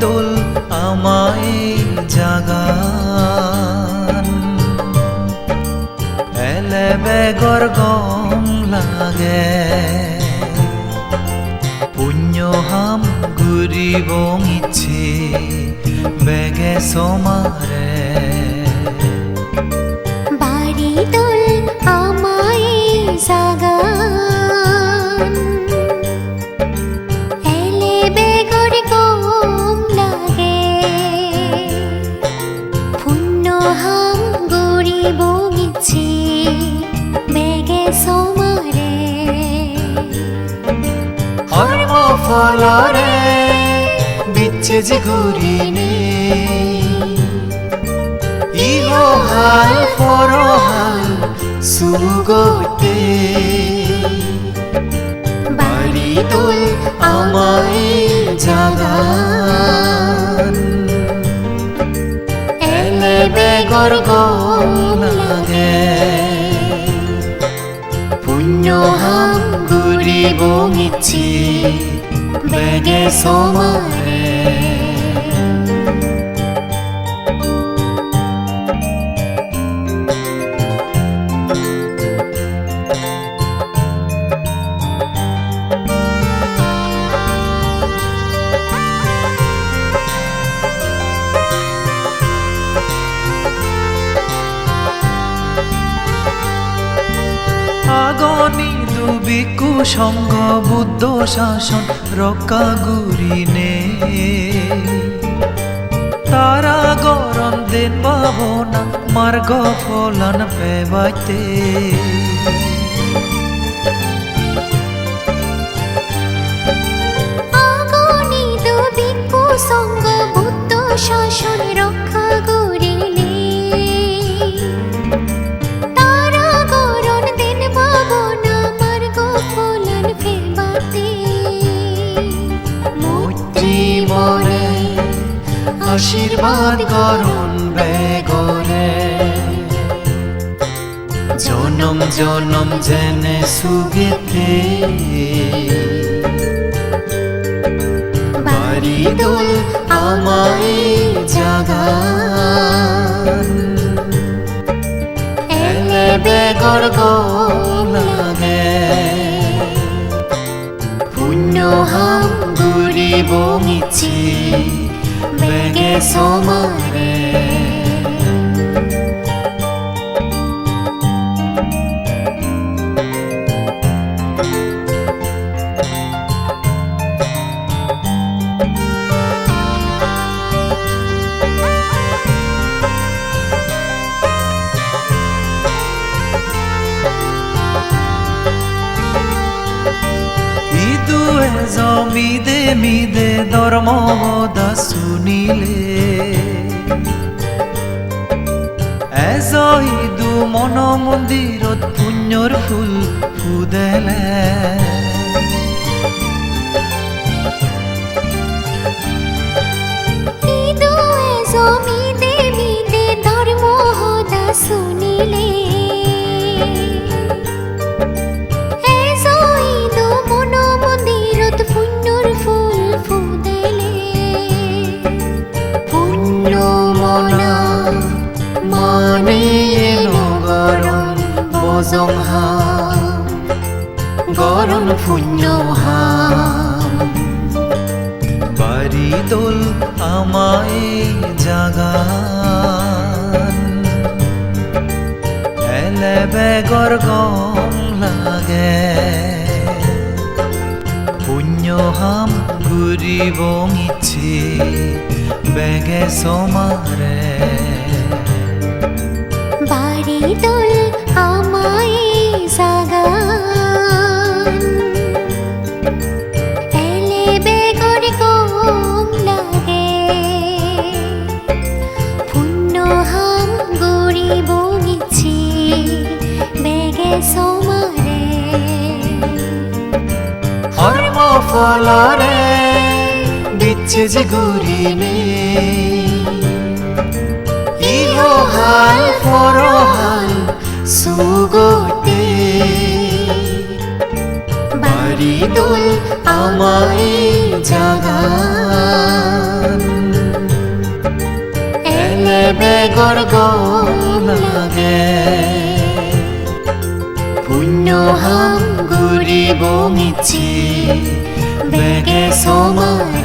দোল আমায় জাগান। এলে বেগর গম লাগে। ঘূৰিব ইচ্ছে বেগে সমারে ফলরে বিচ্ছে যে ঘূৰিনে ইহ হাল পৰহাল সুগতে বাড়ি তোল আমায় জাগান। এলে বেগর লাগে। পুণ্য হাম ঘূৰিব ইচ্ছে বেগে সমারে দুবিকু সঙ্গ বুদ্ধ শাসন রক্ষা গুরিনে তারা গরম দিন ভাবনা মার্গ ফলান পেবাইতে। আশীর্বাদ করুন বেগরে। জনম জনম জেনে সুগেতে বাড়ি দোল আমায় জাগান। এলে বেগর লাগে পুণ্য হাম ঘুরিব মিছি বেগে সমারে ইদুয়ে জমিদে মিদে ধর্ম দা শুনিলে। এজই দু মন মন্দিরত পুণ্যর ফুল ফুদেলে। গৰম পুণ্য বাড়ি দোল আমায় জাগান। এলে বেগর গম লাগে। পুণ্য হাম ঘূৰিব ইচ্ছে বেগে সমারে। বাড়ি তোল আমায় কর্ম ফলরে দিচ্ছে যে ঘুরিনে ইহ হাল পরহাল সুগতে বাড়ি দোল আমায় জাগান। এলে বেগর গম লাগে। হাম গুৰি বঙিছে বেগে চমাৰে